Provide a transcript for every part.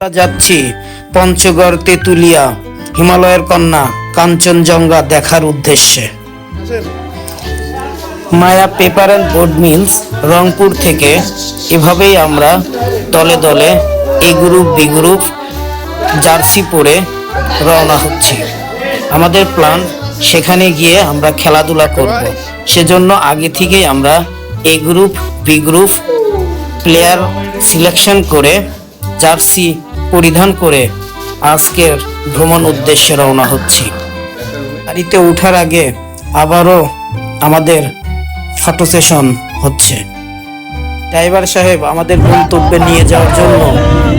যাচ্ছি, পঞ্চগড় তেতুলিয়া, হিমালয়ের কন্যা, কাঞ্চনজঙ্ঘা দেখার উদ্দেশ্যে। Maya paper and board mills, Rangpur থেকে এভাবেই আমরা দলে দলে A group, B group, jersey পরে রওনা হচ্ছি। আমাদের প্ল্যান, সেখানে গিয়ে আমরা খেলাধুলা করব। সেজন্য আগে থেকেই আমরা A group, B group, player selection করে জার্সি পরিধান করে আজকের ভ্রমণ উদ্দেশ্যে রওনা হচ্ছি। গাড়িতে ওঠার আগে আবারও আমাদের ফটো সেশন হচ্ছে। ড্রাইভার সাহেব আমাদের গন্তব্যে নিয়ে যাওয়ার জন্য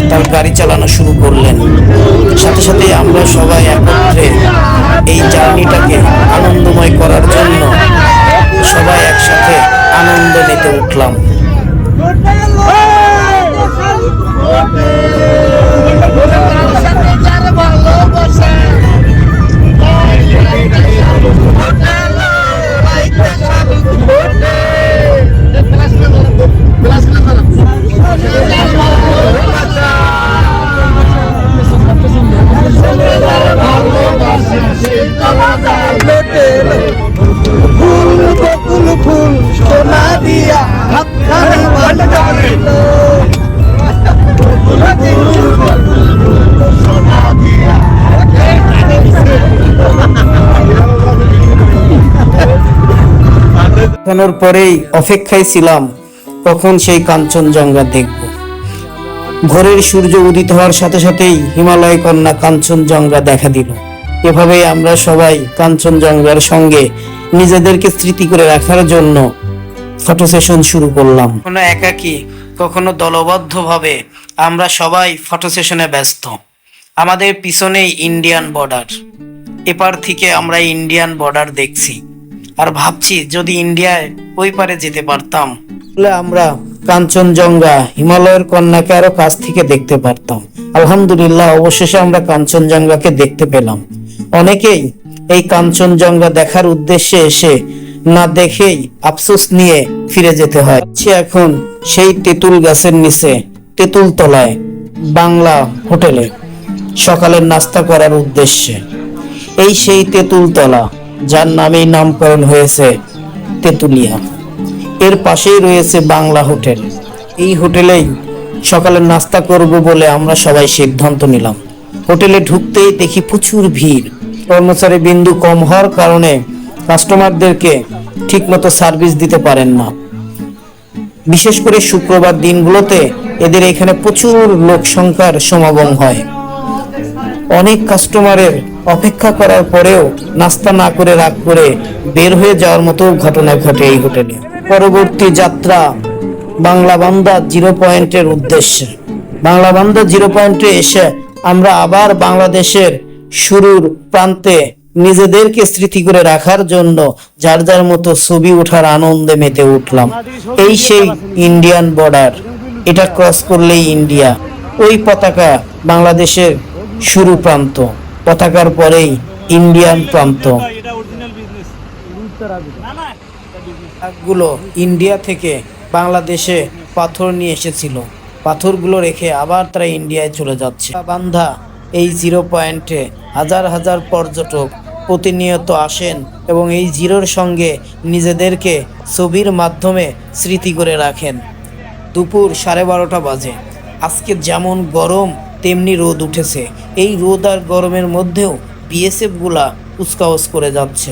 তার গাড়ি চালানো শুরু করলেন। সাথে সাথে আমরা সবাই একত্রে এই জার্নিটাকে আনন্দময় করার জন্য সবাই একসাথে আনন্দ নিতে উঠলাম। দেখানোর পরেই অপেক্ষায় ছিলাম, কখন সেই কাঞ্চনজঙ্ঘা দেখব। ভোরের সূর্য উদিত হওয়ার সাথে সাথেই হিমালয় কন্যা কাঞ্চনজঙ্ঘা দেখা দিল। এভাবেই আমরা সবাই কাঞ্চনজঙ্ঘার সঙ্গে নিজেদেরকে স্মৃতি করে রাখার জন্য ফটো সেশন শুরু করলাম। কখনো একাকী, কখনো দলবদ্ধভাবে আমরা সবাই ফটো সেশনে ব্যস্ত। আমাদের পিছনেই ইন্ডিয়ান বর্ডার। এপার থেকে আমরা ইন্ডিয়ান বর্ডার দেখছি। আর ভাবছি যদি ইন্ডিয়ায় ওই পারে যেতে পারতাম। তাহলে আমরা কাঞ্চনজঙ্ঘা হিমালয়ের কন্যাকে আরও কাছ থেকে দেখতে পারতাম। আলহামদুলিল্লাহ, অবশেষে আমরা কাঞ্চনজঙ্ঘাকে দেখতে পেলাম। অনেকেই এই কাঞ্চনজঙ্ঘা দেখার উদ্দেশ্যে এসে না দেখেই আফসোস নিয়ে ফিরে যেতে হয়। এখন সেই তেঁতুল গাছের নিচে তেঁতুল তলায় বাংলা হোটেলে। সকালের নাস্তা করার উদ্দেশ্যে। এই সেই তেঁতুলতলা যার নামেই নামকরণ হয়েছে তেঁতুলিয়া। এর পাশেই রয়েছে বাংলা হোটেল। এই হোটেলেই সকালে নাস্তা করব বলে আমরা সবাই সিদ্ধান্ত নিলাম। হোটেলে ঢুকতেই দেখি প্রচুর ভিড়। কর্মচারী বিন্দু কম হওয়ার কারণে কাস্টমারদেরকে ঠিকমতো সার্ভিস দিতে পারেন না। বিশেষ করে শুক্রবার দিনগুলোতে এদের এখানে প্রচুর লোক সংখ্যার সমাগম হয়। অনেক কাস্টমারের অপেক্ষা করার পরেও নাস্তা না করে রাগ করে বের হয়ে যাওয়ার মতো ঘটনা ঘটে এই হোটেলে। পরবর্তী যাত্রা বাংলা বান্দা জিরো পয়েন্টের উদ্দেশ্যে। বাংলা বান্দা জিরো পয়েন্টে এসে আমরা আবার বাংলাদেশের শুরুর প্রান্তে নিজেদেরকে স্মৃতি করে রাখার জন্য যার যার মতো ছবি ওঠার আনন্দে মেতে উঠলাম। এই সেই ইন্ডিয়ান বর্ডার। এটা ক্রস করলেই ইন্ডিয়া। ওই পতাকা বাংলাদেশের শুরু প্রান্ত। পতাকার পরেই ইন্ডিয়ান প্রান্ত। গুলো ইন্ডিয়া থেকে বাংলাদেশে পাথর নিয়ে এসেছিল। পাথরগুলো রেখে আবার তারা ইন্ডিয়ায় চলে যাচ্ছে। বান্ধা এই জিরো পয়েন্টে হাজার হাজার পর্যটক প্রতিনিয়ত আসেন এবং এই জিরোর সঙ্গে নিজেদেরকে ছবির মাধ্যমে স্মৃতি করে রাখেন। দুপুর সাড়ে বারোটা বাজে। আজকে যেমন গরম তেমনি রোদ উঠেছে। এই রোদ আর গরমের মধ্যেও বিএসএফগুলা উস্কাউস করে যাচ্ছে।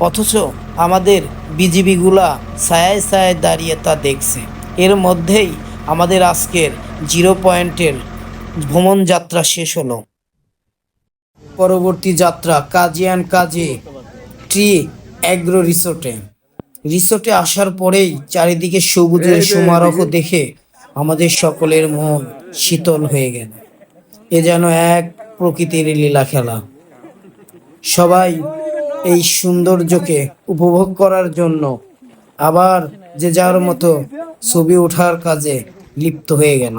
অথচ আমাদের বিজিবিগুলা ছায়ায় ছায়ায় দাঁড়িয়ে তা দেখছে। এর মধ্যেই আমাদের আজকের জিরো পয়েন্টের ভ্রমণ যাত্রা শেষ হলো। পরবর্তী যাত্রা কাজিয়ান কাজে ট্রি অ্যাগ্রো রিসোর্টে। রিসোর্টে আসার পরেই চারিদিকে সবুজের সমারোহ দেখে আমাদের সকলের মন শীতল হয়ে গেল। এ যেন এক প্রকৃতির লীলা খেলা। সবাই এই সৌন্দর্যকে উপভোগ করার জন্য আবার যে যার মতো ছবি ওঠার কাজে লিপ্ত হয়ে গেল।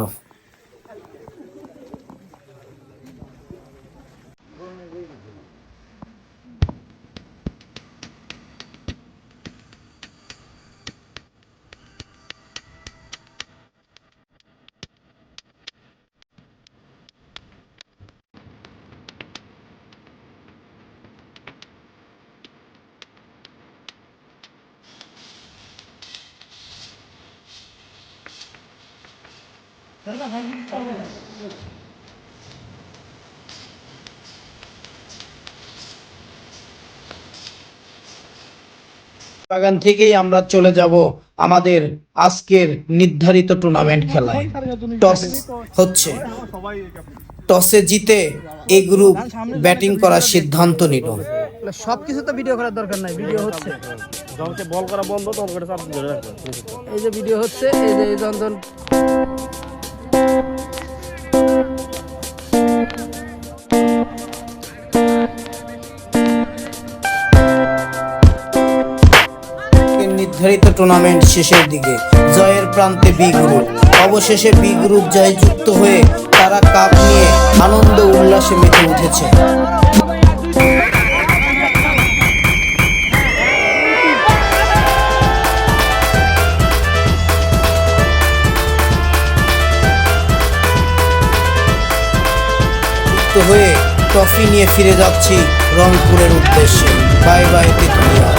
বাগান থেকেই আমরা চলে যাব আমাদের আজকের নির্ধারিত টুর্নামেন্ট খেলায়। টস হচ্ছে। টসে জিতে এই গ্রুপ ব্যাটিং করার সিদ্ধান্ত নিল। সবকিছু তো ভিডিও করার দরকার নাই ভিডিও হচ্ছে। যখন বল করা বন্ধ তখন করে চাপ ধরে রাখবে। এই যে ভিডিও হচ্ছে এই যে এই যখন নির্ধারিত টুর্নামেন্ট শেষের দিকে জয়ের প্রান্তে বি গ্রুপ অবশেষে বি গ্রুপ জয় যুক্ত হয়ে তারা কাপ নিয়ে আনন্দ উল্লাসে মেতে উঠেছে। হয়ে ট্রফি নিয়ে ফিরে যাচ্ছি রংপুরের উদ্দেশ্যে। বাই বাই তেতুলিয়া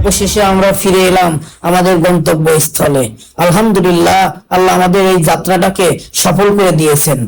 অবশেষে আমরা ফিরে এলাম আমাদের গন্তব্যস্থলে। আলহামদুলিল্লাহ আল্লাহ আমাদের এই যাত্রাটাকে সফল করে দিয়েছেন।